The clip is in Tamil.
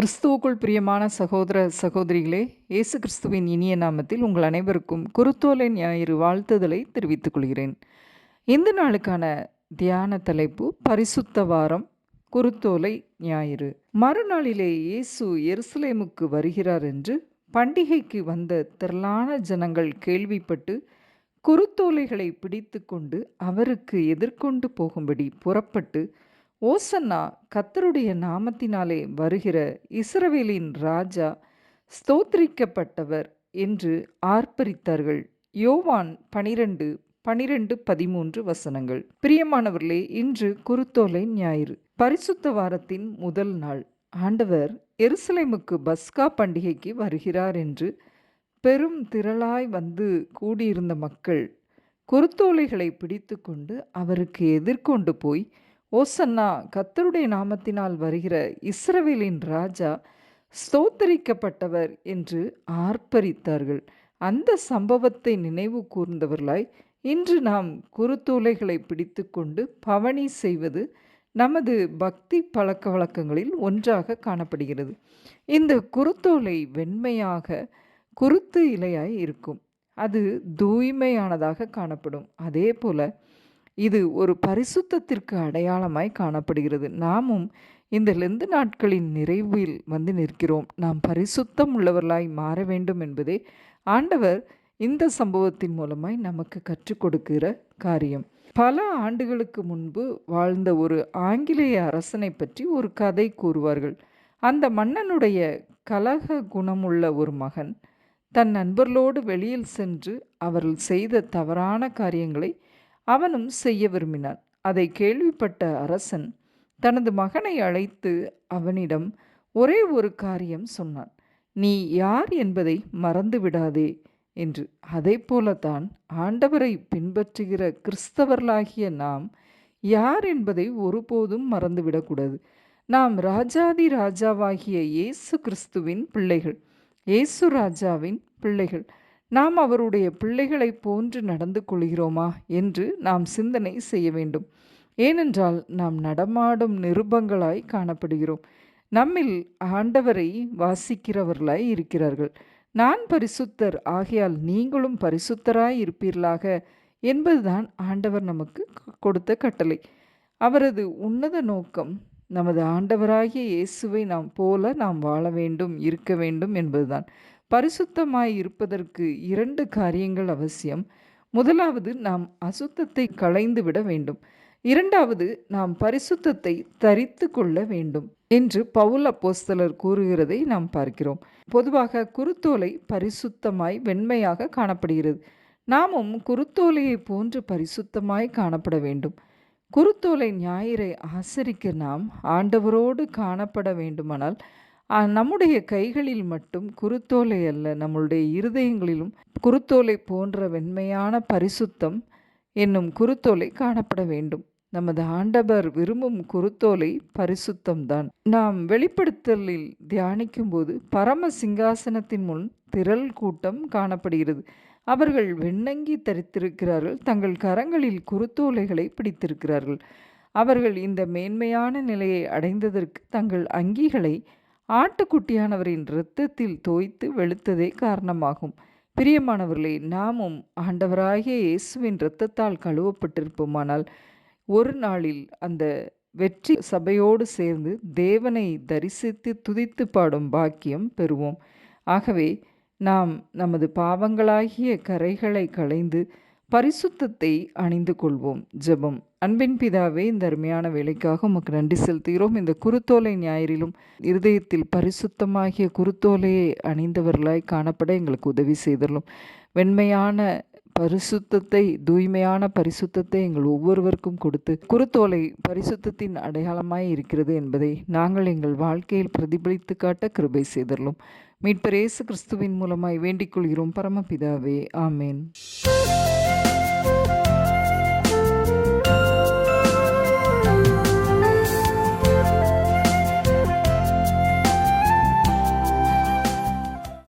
கிறிஸ்துவுக்குள் பிரியமான சகோதர சகோதரிகளே இயேசு கிறிஸ்துவின் இனிய நாமத்தில் உங்கள் அனைவருக்கும் குருத்தோலை ஞாயிறு வாழ்த்துதலை தெரிவித்துக் கொள்கிறேன். இந்த நாளுக்கான தியான தலைப்பு பரிசுத்த வாரம் குருத்தோலை ஞாயிறு. மறுநாளிலே இயேசு எருசலேமுக்கு வருகிறார் என்று பண்டிகைக்கு வந்த திரளான ஜனங்கள் கேள்விப்பட்டு குருத்தோலைகளை பிடித்து கொண்டு அவருக்கு எதிர்கொண்டு போகும்படி புறப்பட்டு ஓசன்னா கத்தருடைய நாமத்தினாலே வருகிற இஸ்ரவேலின் ராஜா ஸ்தோத்திரிக்கப்பட்டவர் என்று ஆர்ப்பரித்தார்கள். யோவான் பனிரெண்டு பனிரெண்டு பதிமூன்று வசனங்கள். பிரியமானவர்களே இன்று குருத்தோலை ஞாயிறு பரிசுத்த வாரத்தின் முதல் நாள். ஆண்டவர் எருசலேமுக்கு பஸ்கா பண்டிகைக்கு வருகிறார் என்று பெரும் திரளாய் வந்து கூடியிருந்த மக்கள் குருத்தோலைகளை பிடித்து கொண்டு அவருக்கு எதிர்கொண்டு போய் ஓசன்னா கத்தருடைய நாமத்தினால் வருகிற இஸ்ரவேலின் ராஜா ஸ்தோத்தரிக்கப்பட்டவர் என்று ஆர்ப்பரித்தார்கள். அந்த சம்பவத்தை நினைவு கூர்ந்தவர்களாய் இன்று நாம் குருத்தூலைகளை பிடித்து கொண்டு பவனி செய்வது நமது பக்தி பழக்க வழக்கங்களில் ஒன்றாக காணப்படுகிறது. இந்த குருத்தோலை வெண்மையாக குருத்து இலையாய் இருக்கும். அது தூய்மையானதாக காணப்படும். அதே போல இது ஒரு பரிசுத்தத்திற்கு அடையாளமாய் காணப்படுகிறது. நாமும் இந்த லெந்து நாட்களின் நிறைவில் வந்து நிற்கிறோம். நாம் பரிசுத்தம் உள்ளவர்களாய் மாற வேண்டும் என்பதே ஆண்டவர் இந்த சம்பவத்தின் மூலமாய் நமக்கு கற்றுக் கொடுக்கிற காரியம். பல ஆண்டுகளுக்கு முன்பு வாழ்ந்த ஒரு ஆங்கிலேய அரசனை பற்றி ஒரு கதை கூறுவார்கள். அந்த மன்னனுடைய கலக குணமுள்ள ஒரு மகன் தன் நண்பர்களோடு வெளியில் சென்று அவர்கள் செய்த தவறான காரியங்களை அவனும் செய்ய விரும்பினான். அதை கேள்விப்பட்ட அரசன் தனது மகனை அழைத்து அவனிடம் ஒரே ஒரு காரியம் சொன்னான். நீ யார் என்பதை மறந்து விடாதே என்று. அதே போலத்தான் ஆண்டவரை பின்பற்றுகிற கிறிஸ்தவர்களாகிய நாம் யார் என்பதை ஒருபோதும் மறந்துவிடக்கூடாது நாம் ராஜாதி ராஜாவாகிய இயேசு கிறிஸ்துவின் பிள்ளைகள் இயேசு ராஜாவின் பிள்ளைகள். நாம் அவருடைய பிள்ளைகளைப் போன்று நடந்து கொள்கிறோமா என்று நாம் சிந்தனை செய்ய வேண்டும். ஏனென்றால் நாம் நடமாடும் நிருபங்களாய் காணப்படுகிறோம். நம்மில் ஆண்டவரை வாசிக்கிறவர்களாய் இருக்கிறார்கள். நான் பரிசுத்தர் ஆகையால் நீங்களும் பரிசுத்தராய் இருப்பீர்களாக என்பதுதான் ஆண்டவர் நமக்கு கொடுத்த கட்டளை. அவரது உன்னத நோக்கம் நமது ஆண்டவராகிய இயேசுவை நாம் போல நாம் வாழ வேண்டும் இருக்க வேண்டும் என்பதுதான். பரிசுத்தமாய் இருப்பதற்கு இரண்டு காரியங்கள் அவசியம். முதலாவது நாம் அசுத்தத்தை களைந்து விட வேண்டும். இரண்டாவது நாம் பரிசுத்தத்தை தரித்து கொள்ள வேண்டும் என்று பவுல் அப்போஸ்தலர் கூறுகிறதை நாம் பார்க்கிறோம். பொதுவாக குருத்தோலை பரிசுத்தமாய் வெண்மையாக காணப்படுகிறது. நாமும் குருத்தோலையை போன்று பரிசுத்தமாய் காணப்பட வேண்டும். குருத்தோலை ஞாயிறை ஆசரிக்க நாம் ஆண்டவரோடு காணப்பட வேண்டுமானால் நம்முடைய கைகளில் மட்டும் குருத்தோலை அல்ல நம்மளுடைய இருதயங்களிலும் குருத்தோலை போன்ற வெண்மையான பரிசுத்தம் என்னும் குருத்தோலை காணப்பட வேண்டும். நமது ஆண்டவர் விரும்பும் குருத்தோலை பரிசுத்தம்தான் நாம் வெளிப்படுத்தலில் தியானிக்கும்போது பரம சிங்காசனத்தின் முன் திரள் கூட்டம் காணப்படுகிறது. அவர்கள் வெண்ணங்கி தரித்திருக்கிறார்கள் தங்கள் கரங்களில் குருத்தோலைகளை பிடித்திருக்கிறார்கள். அவர்கள் இந்த மேன்மையான நிலையை அடைந்ததற்கு தங்கள் அங்கிகளை ஆட்டுக்குட்டியானவரின் இரத்தத்தில் தோய்த்து வெளுத்ததே காரணமாகும். பிரியமானவர்களே நாமும் ஆண்டவராகிய இயேசுவின் இரத்தத்தால் கழுவப்பட்டிருப்போமானால் ஒரு நாளில் அந்த வெற்றி சபையோடு சேர்ந்து தேவனை தரிசித்து துதித்து பாடும் பாக்கியம் பெறுவோம். ஆகவே நாம் நமது பாவங்களாகிய கரைகளை களைந்து பரிசுத்தத்தை அணிந்து கொள்வோம். ஜெபம். அன்பின் பிதாவே இந்த அருமையான வேலைக்காக உமக்கு நன்றி செலுத்துகிறோம். இந்த குருத்தோலை ஞாயிறிலும் இருதயத்தில் பரிசுத்தமாகிய குருத்தோலையை அணிந்தவர்களாய் காணப்பட எங்களுக்கு உதவி செய்தலும் வெண்மையான பரிசுத்தத்தை தூய்மையான பரிசுத்தத்தை எங்கள் ஒவ்வொருவருக்கும் கொடுத்து குருத்தோலை பரிசுத்தத்தின் அடையாளமாய் இருக்கிறது என்பதை நாங்கள் எங்கள் வாழ்க்கையில் பிரதிபலித்து காட்ட கிருபை செய்தரலும் மீட்பரேசு கிறிஸ்துவின் மூலமாய் வேண்டிக் கொள்கிறோம். பரமபிதாவே ஆமேன்.